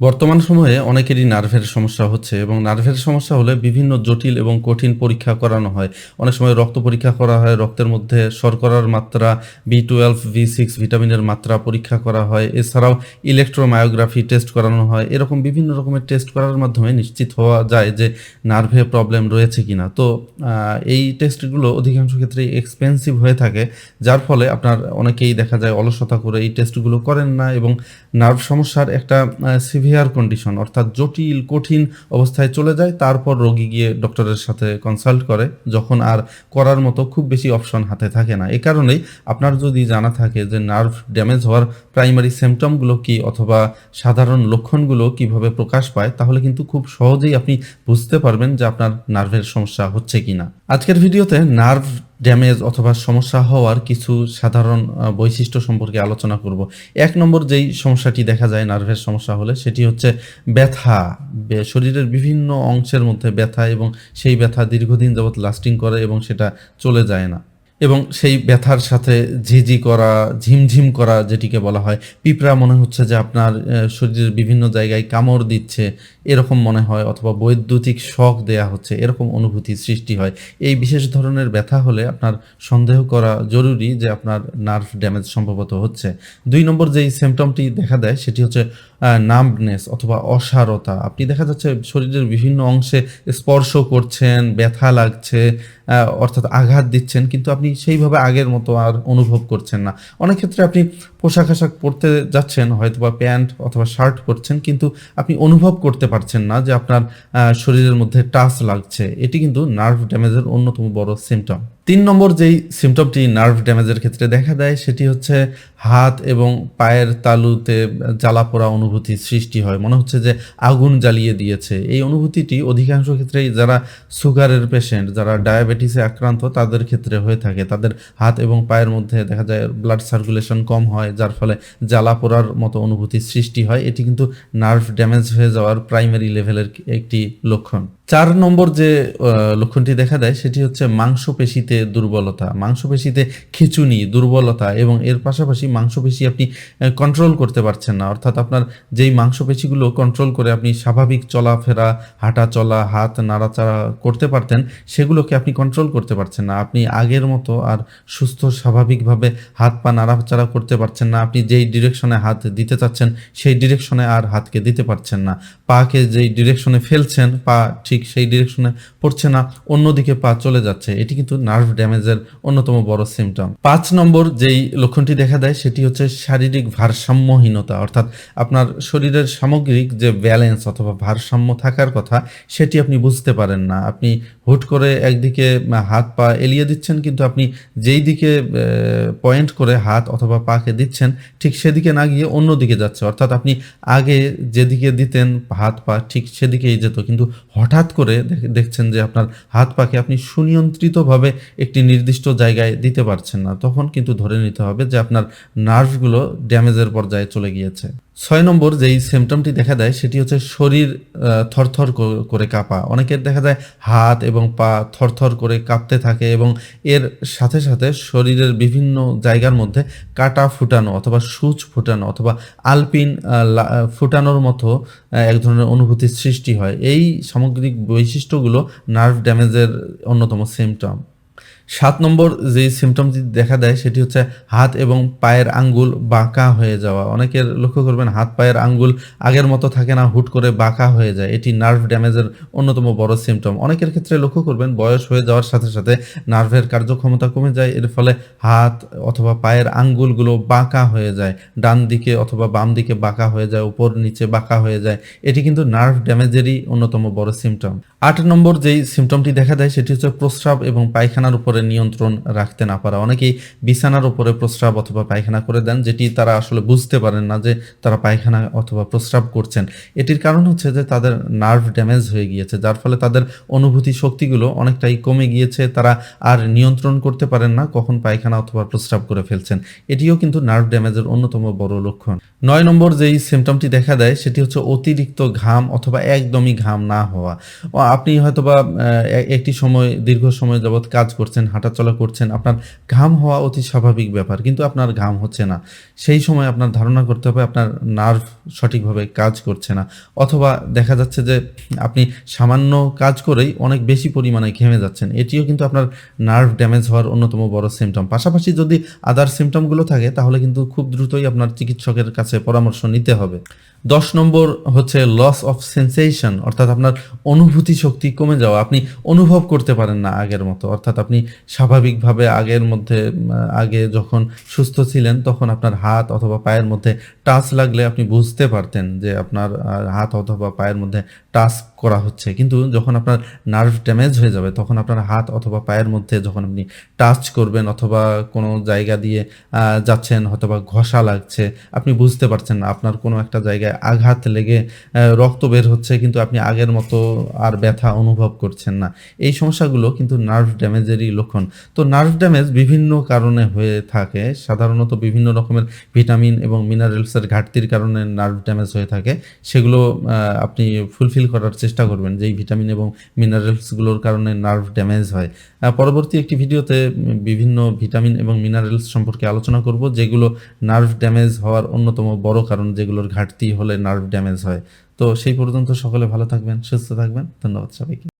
বর্তমান সময়ে অনেকেরই নার্ভের সমস্যা হচ্ছে এবং নার্ভের সমস্যা হলে বিভিন্ন জটিল এবং কঠিন পরীক্ষা করানো হয়। অনেক সময় রক্ত পরীক্ষা করা হয়, রক্তের মধ্যে শর্করার মাত্রা বি টুয়েলভ বি সিক্স ভিটামিনের মাত্রা পরীক্ষা করা হয়। এছাড়াও ইলেকট্রোমায়োগ্রাফি টেস্ট করানো হয়। এরকম বিভিন্ন রকমের টেস্ট করার মাধ্যমে নিশ্চিত হওয়া যায় যে নার্ভে প্রবলেম রয়েছে কিনা। তো এই টেস্টগুলো অধিকাংশ ক্ষেত্রে এক্সপেন্সিভ হয়ে থাকে, যার ফলে আপনার অনেকেই দেখা যায় অলসতা করে এই টেস্টগুলো করেন না এবং নার্ভ সমস্যার একটা সিভিয়ার কন্ডিশন অর্থাৎ জটিল, কঠিন অবস্থায় চলে যায়, তারপর রোগী গিয়ে ডক্টরের সাথে কনসাল্ট করে, যখন আর করার মতো খুব বেশি অপশন হাতে থাকে না। এ কারণেই আপনার যদি জানা থাকে যে নার্ভ ড্যামেজ হওয়ার প্রাইমারি সিমটমগুলো কি অথবা সাধারণ লক্ষণগুলো কীভাবে প্রকাশ পায়, তাহলে কিন্তু খুব সহজেই আপনি বুঝতে পারবেন যে আপনার নার্ভের সমস্যা হচ্ছে কি না আজকের ভিডিওতে নার্ভ ড্যামেজ অথবা সমস্যা হওয়ার কিছু সাধারণ বৈশিষ্ট্য সম্পর্কে আলোচনা করব। এক নম্বর যেই সমস্যাটি দেখা যায় নার্ভের সমস্যা হলে, সেটি হচ্ছে ব্যথা। শরীরের বিভিন্ন অংশের মধ্যে ব্যথা এবং সেই ব্যথা দীর্ঘদিন যাবৎ লাস্টিং করে এবং সেটা চলে যায় না। এবং সেই ব্যথার সাথে ঝিঝি করা, ঝিমঝিম করা যেটিকে বলা হয়, পিঁপড়া মনে হচ্ছে যে আপনার শরীরের বিভিন্ন জায়গায় কামড় দিচ্ছে, এরকম মনে হয় অথবা বৈদ্যুতিক শখ দেয়া হচ্ছে, এরকম অনুভূতি সৃষ্টি হয়। এই বিশেষ ধরনের ব্যথা হলে আপনার সন্দেহ করা জরুরি যে আপনার নার্ভ ড্যামেজ সম্ভবত হচ্ছে। দুই নম্বর যেই সিমটমটি দেখা দেয় সেটি হচ্ছে নাম্বনেস অথবা অসারতা। আপনি দেখা যাচ্ছে শরীরের বিভিন্ন অংশে স্পর্শ করছেন, ব্যথা লাগছে অর্থাৎ আঘাত দিচ্ছেন, কিন্তু আপনি সেইভাবে আগের মতো আর অনুভব করছেন না। অনেক ক্ষেত্রে আপনি পোশাক আশাক পরতে যাচ্ছেন হয়তো বা প্যান্ট অথবা শার্ট পরছেন, কিন্তু আপনি অনুভব করতে পারছেন না যে আপনার শরীরের মধ্যে টাচ লাগছে। এটি কিন্তু নার্ভ ড্যামেজের অন্যতম বড় সিমটম তিন নম্বর যেই সিমটমটি নার্ভ ড্যামেজের ক্ষেত্রে দেখা দেয়, সেটি হচ্ছে হাত এবং পায়ের তালুতে জ্বালা পোড়া অনুভূতি সৃষ্টি হয়। মনে হচ্ছে যে আগুন জ্বালিয়ে দিয়েছে। এই অনুভূতিটি অধিকাংশ ক্ষেত্রেই যারা সুগারের পেশেন্ট যারা ডায়াবেটিসে আক্রান্ত, তাদের ক্ষেত্রে হয়ে থাকে। তাদের হাত এবং পায়ের মধ্যে দেখা যায় ব্লাড সার্কুলেশন কম হয়, যার ফলে জ্বালা পোড়ার মতো অনুভূতি সৃষ্টি হয়। এটি কিন্তু নার্ভ ড্যামেজ হয়ে যাওয়ার প্রাইমারি লেভেলের একটি লক্ষণ। চার নম্বর যে লক্ষণটি দেখা দেয়, সেটি হচ্ছে মাংসপেশিতে দুর্বলতা। মাংসপেশিতে খিচুনি, দুর্বলতা এবং এর পাশাপাশি মাংসপেশি আপনি কন্ট্রোল করতে পারছেন না। অর্থাৎ আপনার যেই মাংসপেশিগুলো কন্ট্রোল করে আপনি স্বাভাবিক চলাফেরা, হাঁটা চলা, হাত নাড়াচাড়া করতে পারতেন, সেগুলোকে আপনি কন্ট্রোল করতে পারছেন না। আপনি আগের মতো আর সুস্থ, স্বাভাবিকভাবে হাত পা নাড়াচাড়া করতে পারছেন না। আপনি যেই ডিরেকশনে হাত দিতে চাচ্ছেন, সেই ডিরেকশনে আর হাতকে দিতে পারছেন না। পাকে যেই ডিরেকশনে ফেলছেন, পা ঠিক সেই ডিরেকশনে পড়ছে না, অন্যদিকে পা চলে যাচ্ছে। এটি কিন্তু নার্ভ ড্যামেজের অন্যতম বড় সিমটম পাঁচ নম্বর যেই লক্ষণটি দেখা দেয়, সেটি হচ্ছে শারীরিক ভারসাম্যহীনতা। অর্থাৎ আপনার শরীরের সামগ্রিক যে ব্যালেন্স অথবা ভারসাম্য থাকার কথা, সেটি আপনি বুঝতে পারেন না। আপনি হুট করে একদিকে হাত পা এলিয়ে দিচ্ছেন, কিন্তু আপনি যেই দিকে পয়েন্ট করে হাত অথবা পাকে দিচ্ছেন, ঠিক সেদিকে না গিয়ে অন্য দিকে যাচ্ছে। অর্থাৎ আপনি আগে যেদিকে দিতেন, হাত পা ঠিক সেদিকেই যেত, কিন্তু হঠাৎ করে দেখছেন যে আপনার হাত পাকে আপনি সুনিয়ন্ত্রিতভাবে একটি নির্দিষ্ট জায়গায় দিতে পারছেন না। তখন কিন্তু ধরে নিতে হবে যে আপনার নার্ভগুলো ড্যামেজের পর্যায়ে চলে গিয়েছে। ছয় নম্বর যেই সিমটমটি দেখা দেয়, সেটি হচ্ছে শরীর থরথর করে কাঁপা। অনেকের দেখা যায় হাত এবং পা থরথর করে কাঁপতে থাকে এবং এর সাথে সাথে শরীরের বিভিন্ন জায়গার মধ্যে কাটা ফুটানো অথবা সূচ ফুটানো অথবা আলপিন ফুটানোর মতো এক ধরনের অনুভূতির সৃষ্টি হয়। এই সামগ্রিক বৈশিষ্ট্যগুলো নার্ভ ড্যামেজের অন্যতম সিমটম সাত নম্বর যে সিমটমটি দেখা দেয় সেটি হচ্ছে হাত এবং পায়ের আঙ্গুল বাঁকা হয়ে যাওয়া। অনেকের লক্ষ্য করবেন হাত, পায়ের আঙ্গুল আগের মতো থাকে না, হুট করে বাঁকা হয়ে যায়। এটি নার্ভ ড্যামেজের অন্যতম বড় সিমটম অনেকের ক্ষেত্রে লক্ষ্য করবেন বয়স হয়ে যাওয়ার সাথে সাথে নার্ভের কার্যক্ষমতা কমে যায়, এর ফলে হাত অথবা পায়ের আঙ্গুলগুলো বাঁকা হয়ে যায়। ডান দিকে অথবা বাম দিকে বাঁকা হয়ে যায়, উপর নিচে বাঁকা হয়ে যায়। এটি কিন্তু নার্ভ ড্যামেজেরই অন্যতম বড় সিমটম আট নম্বর যেই সিমটমটি দেখা দেয় সেটি হচ্ছে প্রস্রাব এবং পায়খানার উপরে নিয়ন্ত্রণ রাখতে না পারা। অনেকেই বিছানার উপরে প্রস্রাব অথবা পায়খানা করে দেন, যেটি তারা আসলে বুঝতে পারেন না যে তারা পায়খানা অথবা প্রস্রাব করছেন। এটির কারণ হচ্ছে যে তাদের নার্ভ ড্যামেজ হয়ে গিয়েছে, যার ফলে তাদের অনুভূতি শক্তিগুলো অনেকটাই কমে গিয়েছে। তারা আর নিয়ন্ত্রণ করতে পারেন না, কখন পায়খানা অথবা প্রস্রাব করে ফেলছেন। এটিও কিন্তু নার্ভ ড্যামেজের অন্যতম বড় লক্ষণ। নয় নম্বর যেই সিমটমটি দেখা দেয়, সেটি হচ্ছে অতিরিক্ত ঘাম অথবা একদমই ঘাম না হওয়া। আপনি হয়তোবা একটি সময়, দীর্ঘ সময় যাবৎ কাজ করছেন হাঁটাচলা করছেন, আপনার ঘাম হওয়া অতি স্বাভাবিক ব্যাপার, কিন্তু আপনার ঘাম হচ্ছে না। সেই সময় আপনার ধারণা করতে হবে, আপনার নার্ভ সঠিকভাবে কাজ করছে না। অথবা দেখা যাচ্ছে যে আপনি সামান্য কাজ করেই অনেক বেশি পরিমাণে ঘেমে যাচ্ছেন, এটিও কিন্তু আপনার নার্ভ ড্যামেজ হওয়ার অন্যতম বড় সিমটম পাশাপাশি যদি আদার সিমটমগুলো থাকে, তাহলে কিন্তু খুব দ্রুতই আপনার চিকিৎসকের কাছে পরামর্শ নিতে হবে। দশ নম্বর হচ্ছে লস অফ সেন্সেশন অর্থাৎ আপনার অনুভূতি শক্তি কমে যাওয়া। আপনি অনুভব করতে পারেন না আগের মতো, অর্থাৎ আপনি স্বাভাবিকভাবে আগের মধ্যে আগে যখন সুস্থ ছিলেন তখন আপনার হাত অথবা পায়ের মধ্যে টাচ লাগলে আপনি বুঝতে পারতেন যে আপনার হাত অথবা পায়ের মধ্যে টাচ করা হচ্ছে। কিন্তু যখন আপনার নার্ভ ড্যামেজ হয়ে যাবে, তখন আপনার হাত অথবা পায়ের মধ্যে যখন আপনি টাচ করবেন অথবা কোনো জায়গা দিয়ে যাচ্ছেন অথবা ঘষা লাগছে, আপনি বুঝতে পারছেন না আপনার কোনো একটা জায়গায় আঘাত লেগে রক্ত বের হচ্ছে কিন্তু আপনি আগের মতো আর ব্যথা অনুভব করছেন না। এই সমস্যাগুলো কিন্তু নার্ভ ড্যামেজেরই লক্ষণ। তো নার্ভ ড্যামেজ বিভিন্ন কারণে হয়ে থাকে। সাধারণত বিভিন্ন রকমের ভিটামিন এবং মিনারেলসের ঘাটতির কারণে নার্ভ ড্যামেজ হয়ে থাকে। সেগুলো আপনি ফুলফিল করার চেষ্টা করবেন যেই ভিটামিন এবং মিনারেলসগুলোর কারণে নার্ভ ড্যামেজ হয়। পরবর্তী একটি ভিডিওতে বিভিন্ন ভিটামিন এবং মিনারেলস সম্পর্কে আলোচনা করব, যেগুলো নার্ভ ড্যামেজ হওয়ার অন্যতম বড় কারণ যেগুলোর ঘাটতি হলে নার্ভ ড্যামেজ হয়। তো সেই পর্যন্ত সকলে ভালো থাকবেন, সুস্থ থাকবেন। ধন্যবাদ সবাইকে।